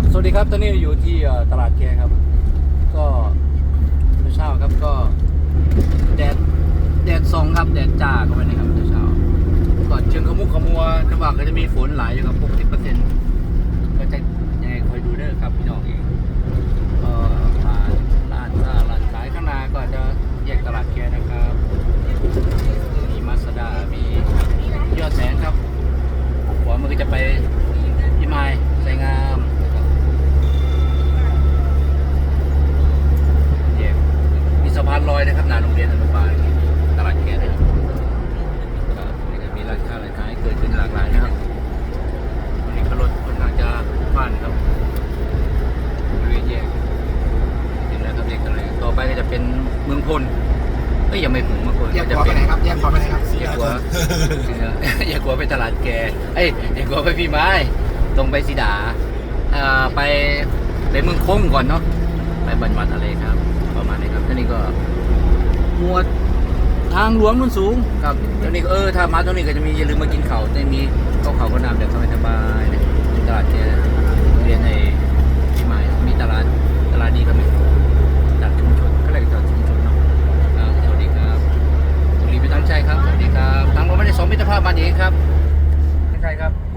ครับ สวัสดีครับ ตอนนี้อยู่ที่ตลาดแคครับ ก็เช้าครับ ก็แดดแดดส่องครับ แดดจ้าก็ไปนะครับเช้าก่อนเชิงขมุกขมัวจังหวะก็จะมีฝนไหลอยู่ครับ 60%ก็จะยังไงคอยดูเด้อครับพี่น้องเอง ก็ร้านร้านค้าร้านขายข้างหน้าก็จะแยกตลาดแคนะครับ มีมาสด้า มียอดแสนครับหัวมันก็จะไปพี่ไม้ไสงามนะครับแยกมีสะพานลอยนะครับหน้าโรงเรียนอนุบาลตลาดแคนะครับก็นี่ก็มีร้านค้าร้านขายเกิดขึ้นหลากหลายนะครับวันนี้ก็รถค่อนข้างจะผ่านครับบริเวณแยก ถึงแล้วครับเด็กอะไรต่อไปก็จะเป็นเมือง พลเอ้ยยังไม่ถึงเมืองพลแยกก็ขจะวาไปเป็นไหนครับแยกขวาไปไหนครับอย่ากลัวอย่ากลัวไปตลาดแกเอ้ยอย่ากลัวไปพี่ไม้ ตรงไปสีดาเอ่อไปไปเมืองคงก่อนเนาะไปบันวัดอะไรครับ ประมาณนี้ครับท่านี้ก็หมวดทางหลวงมันสูงครับตรงนี้ก็เออถ้ามาตรงนี้ก็จะมีอย่าลืมมากินเขาวจะมีข้าวเขาก็นำแบบสบาย มาอย่างนี้ครับใครครับ